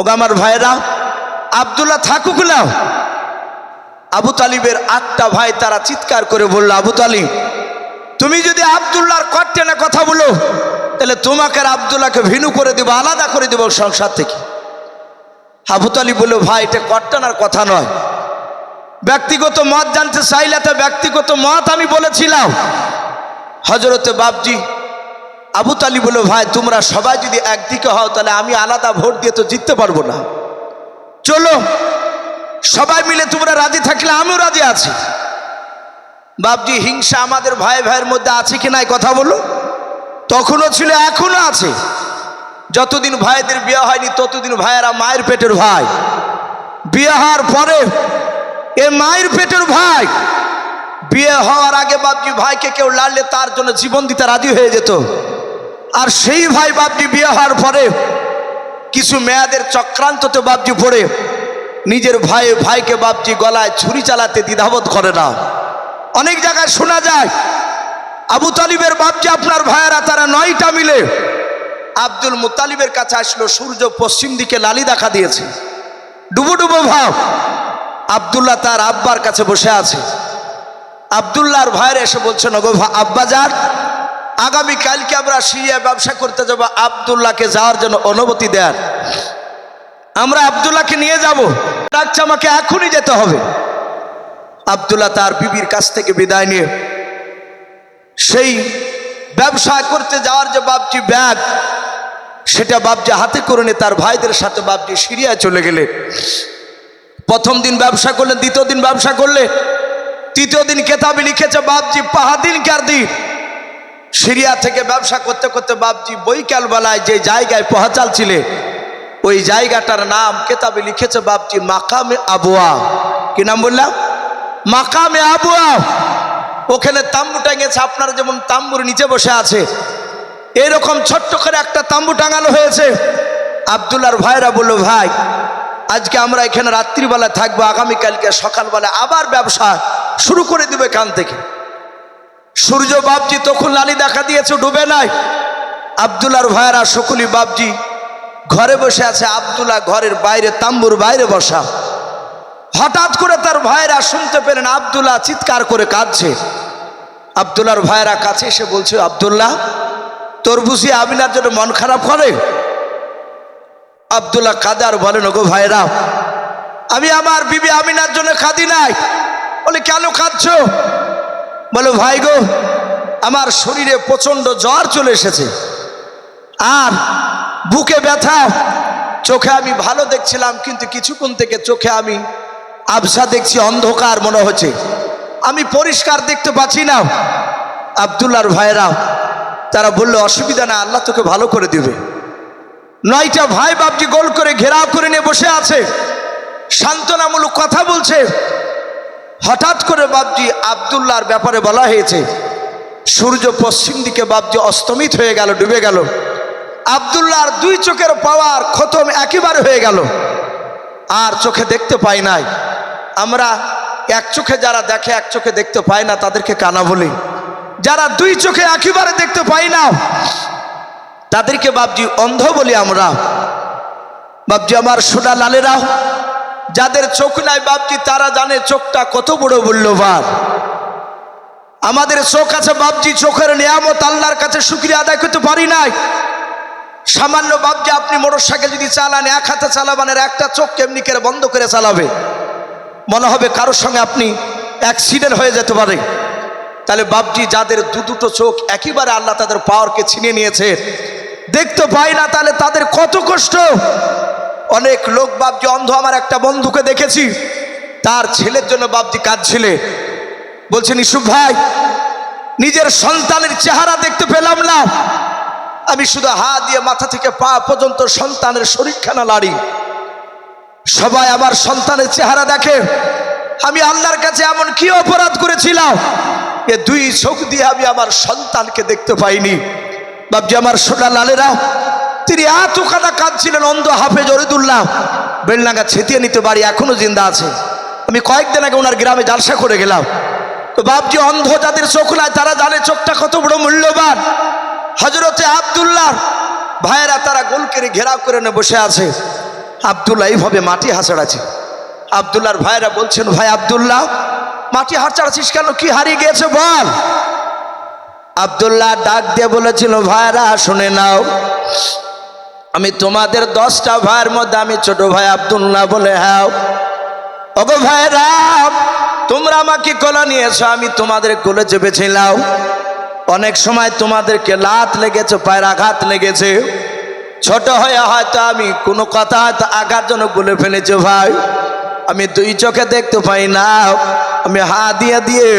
ওগো আমার ভাইরা, আবদুল্লাহ না। আবু তালিবের আটটা ভাই তারা চিৎকার করে বলল, আবু তালিব, তুমি যদি আবদুল্লাহর কট্টেনে কথা বলো, তাহলে তোমাকে আর আবদুল্লাহকে ভিনু করে দেবো, আলাদা করে দেবো সংসার থেকে। আবু তালিব বলল, ভাই, এটা কট্টানার কথা নয়। ব্যক্তিগত মত জানতে চাইলে তো ব্যক্তিগত মত আমি বলেছিলাম। হজরতে বাপজি আবু তালি বলল, ভাই, তোমরা সবাই যদি একদিকে হও, তাহলে আমি আলাদা ভোট দিয়ে তো জিততে পারব না। চলো, সবাই মিলে তোমরা রাজি থাকলে আমিও রাজি আছি। বাপজি হিংসা আমাদের ভাই ভাইয়ের মধ্যে আছে কি নাই কথা বলো। তখনও ছিল এখনও আছে। যতদিন ভাইদের বিয়ে হয়নি, ততদিন ভাইয়েরা মায়ের পেটের ভাই। বিয়ে হওয়ার পরে এ মায়ের পেটের ভাই। বিয়ে হওয়ার আগে বাপজি ভাইকে কেউ লাড়লে তার জন্য জীবন দিতে রাজি হয়ে যেত। আর সেই ভাই বাপজি বিয়ে হওয়ার পরে কিছু মেয়াদের চক্রান্ততে বাপজি পড়ে। নিজের ভাই, ভাইকে বাপজি গলায় ছুরি চালাতে দ্বিধাবোধ করে না। অনেক জায়গায় শোনা যায়, আবু তালিবের বাপজি আপনার ভাইয়েরা তারা নয়টা মিলে আব্দুল মুতালিবের কাছে আসলো, সূর্য পশ্চিম দিকে লালি দেখা দিয়েছে। ডুবো ডুবো ভাব, আবদুল্লাহ তার আব্বার কাছে বসে আছে। আবদুল্লাহর ভাইয়ের এসে বলছেন ওগো ভা- আব্বা যান। আগামী কালকে আমরা সিরিয়া ব্যবসা করতে যাব, আবদুল্লাহকে যাওয়ার জন্য অনুমতি দেন আমরা আবদুল্লাহকে নিয়ে যাব। ডাকছে আমাকে, এখনই যেতে হবে। আবদুল্লাহ তার বিবির কাছ থেকে বিদায় নিয়ে, সেই ব্যবসা করতে যাওয়ার যে বাপজি ব্যাগ, সেটা বাপজি হাতে করে নিয়ে তার ভাইদের সাথে বাপজি সিরিয়ায় চলে গেলে। প্রথম দিন ব্যবসা করলে, দ্বিতীয় দিন ব্যবসা করলে, তৃতীয় দিন কেতাবে লিখেছে, বাপজি পাহাদিন কার দিন। সিরিয়া থেকে ব্যবসা করতে করতে বাপজি বৈকাল বেলায় যে জায়গায় পৌঁছাল ছিলে ওই জায়গাটার নাম কেতাবে লিখেছে বাপজি মাকামে আবুয়া। কি নাম বললাম? মাকামে আবুয়া। ওখানে তাম্বু টাঙিয়েছে আপনারা যেমন তাম্বুর নিচে বসে আছে, এরকম ছোট্ট করে একটা তাম্বু টাঙানো হয়েছে। আবদুল্লার ভাইরা বলল, ভাই, আজকে আমরা এখানে রাত্রিবেলা থাকব, আগামীকালকে সকালবেলা আবার ব্যবসা শুরু করে দেবে কান থেকে। সূর্য বাপজি তখন লালি দেখা দিয়েছে, ডুবে নাই। আবদুল্লার ভাইরা শকুলি বাপজি ঘরে বসে আছে, আবদুল্লাহ ঘরের বাইরে, তাম্বুর বাইরে বসা। হঠাৎ করে তার ভাইরা শুনতে পেলেন, আবদুল্লাহ চিৎকার করে কাঁদছে। আবদুল্লার ভাইরা কাছে এসে বলছে, আবদুল্লাহ, তোর বুঝি আমিনার জন্য মন খারাপ করে? আবদুল্লাহ কাদার বলেন গো ভাইরা আমি আমার বিবি আমিনার জন্য কাঁদি নাই। বলে, কেন কাঁদছ? বলো, ভাই গো, আমার শরীরে প্রচণ্ড জ্বর চলে এসেছে। আর বুকে ব্যথা, চোখে আমি ভালো দেখছিলাম, কিন্তু কিছুক্ষণ থেকে চোখে আমি আবসা দেখছি, অন্ধকার মনে হচ্ছে। আমি পরিষ্কার দেখতে পাচ্ছি না। আবদুল্লার ভাইরা তারা বলল, অসুবিধা না, আল্লাহ তোকে ভালো করে দিবে। নয়টা ভাই বাপজি গোল করে ঘেরাও করে নিয়ে বসে আছে। সান্ত্বনামূলক কথা বলছে। হঠাৎ করে বাপজি আবদুল্লাহর ব্যাপারে বলা হয়েছে, সূর্য পশ্চিম দিকে বাপজি অস্তমিত হয়ে গেল, ডুবে গেল। আবদুল্লাহর দুই চোখের পাওয়ার খতম একেবারে হয়ে গেল। আর চোখে দেখতে পাই নাই। আমরা এক চোখে যারা দেখে, এক চোখে দেখতে পায় না, তাদেরকে কানা বলি। যারা দুই চোখে একেবারে দেখতে পাই না, তাদেরকে বাপজি অন্ধ বলি আমরা। বাপজি, আমার সোনা লালেরা যাদের চোখ নাই বাপজি তারা জানে চোখটা কত বড় মূল্যবান? আমাদের চোখ আছে বাপজি, চোখের নিয়ামত আল্লাহর কাছে শুক্রিয়া আদায় করতে পারি নাই। সামান্য বাপজি, আপনি মোটর সাইকেল যদি চালান, এক হাতে চালাবেন আর একটা চোখ কেমনি করে বন্ধ করে চালাবে? মনে হবে কারোর সঙ্গে আপনি অ্যাক্সিডেন্ট হয়ে যেতে পারে। তাহলে বাপজি, যাদের দু দুটো চোখ একেবারে আল্লাহ তাদের পাওয়ারকে ছিনিয়ে নিয়েছে, দেখতে পাই না তাহলে তাদের কত কষ্ট? অনেক লোক বাপজি অন্ধ, আমার একটা বন্ধুকে দেখেছি। তার ছেলের জন্য বাপজি কাঁদছিলে। বলছেন ইসুফ ভাই, নিজের সন্তানের চেহারা দেখতে পেলাম না। আমি শুধু হা দিয়ে মাথা থেকে পা পর্যন্ত সন্তানের শরীরখানা লাড়ি সবাই আমার সন্তানের চেহারা দেখে। আমি আল্লাহর কাছে এমন কি অপরাধ করেছিলাম? এ দুই চোখ দিয়ে আমি আমার সন্তানকে দেখতে পাইনি। বাবজি আমার সোনা লালেরা তিনি এত কাদা কাঁদছিলেন অন্ধ হাফেজ অরিদুল্লাহ। বেলনাগা ছেতিয়ে নিতে বাড়ি এখনও জিন্দা আছে। আমি কয়েকদিন আগে ওনার গ্রামে জালসা করে গেলাম। তো বাপজি অন্ধ যাদের চোখ নাই, তারা জানে চোখটা কত বড় মূল্যবান। হজরতে আবদুল্লাহ, ভাইয়েরা তারা গোল করে ঘেরাও করে নিয়ে বসে আছে। আবদুল্লাহ এইভাবে মাটি হাসাড়াছে আবদুল্লাহর ভাইয়েরা বলছেন, ভাই আবদুল্লাহ, মাটি হাসাড়াছিস কেন? কি হারিয়ে গিয়েছে বল? আবদুল্লাহ ডাক দিয়ে বলেছিল ভাইরা শুনে নাও। আমি তোমাদের দশটা ভাইয়ের মধ্যে আমি ছোট ভাই আবদুল্লাহ বলে হ্যাঁ। ওগো ভাইরা তোমরা আমাকে কোলা নিয়েছো, আমি তোমাদের কোলে চেপেছিলাম। অনেক সময় তোমাদেরকে লাত লেগেছে, পায়ের আঘাত লেগেছে। ছোট হয়ে হয়তো আমি কোনো কথা হয়তো আঘাত জন্য বলে ফেলেছি ভাই। আমি দুই চোখে দেখতে পাই না। আমি হা দিয়ে দিয়ে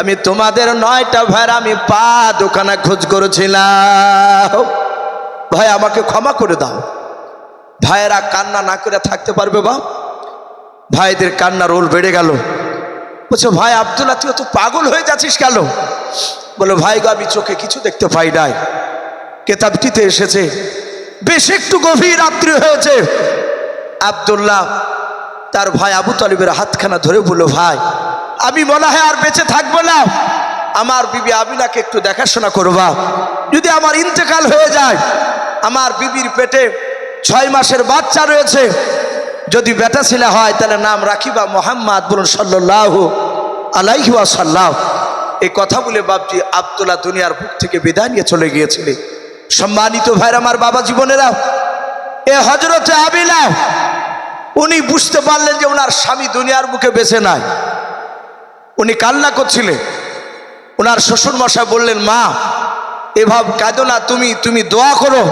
আমি তোমাদের নয়টা ভাইয়ের আমি পা দোকানে খোঁজ করেছিলাম। ভাই, আমাকে ক্ষমা করে দাও। ভাইয়েরা কান্না না করে থাকতে পারবে বা ভাইদের কান্নার রোল বেড়ে গেল। বলছে, ভাই আবদুল্লাহ তুই তো পাগল হয়ে যাচ্ছিস কেন? বলো, ভাই গো, আমি চোখে কিছু দেখতে পাই নাই। কেতাবটিতে এসেছে, বেশ একটু গভীর রাত্রি হয়েছে। আবদুল্লাহ তার ভাই আবু তালিবের হাতখানা ধরে বলল, ভাই, আমি মনে হয় আর বেঁচে থাকব না। আমার বিবি আমিনাকে একটু দেখাশোনা করবা যদি আমার ইন্তেকাল হয়ে যায় আমার বিবির পেটে ছয় মাসের বাচ্চা রয়েছে। যদি বেটা ছেলে হয়, তাহলে নাম রাখিবা মোহাম্মদ বলুন সাল্লাহ আলাইহি সাল্লাহ এই কথা বলে বাপজি আবদুল্লাহ দুনিয়ার বুক থেকে বিদায় নিয়ে চলে গিয়েছিলে সম্মানিত ভাইর আমার বাবা জীবনেরা, এ হজরতে আবিলা, উনি বুঝতে পারলেন যে ওনার স্বামী দুনিয়ার মুখে বেঁচে নাই। উনি কান্না করছিলেন। ওনার শ্বশুর মশাই বললেন, মা, এভাব কাঁদো না, তুমি তুমি দোয়া করো।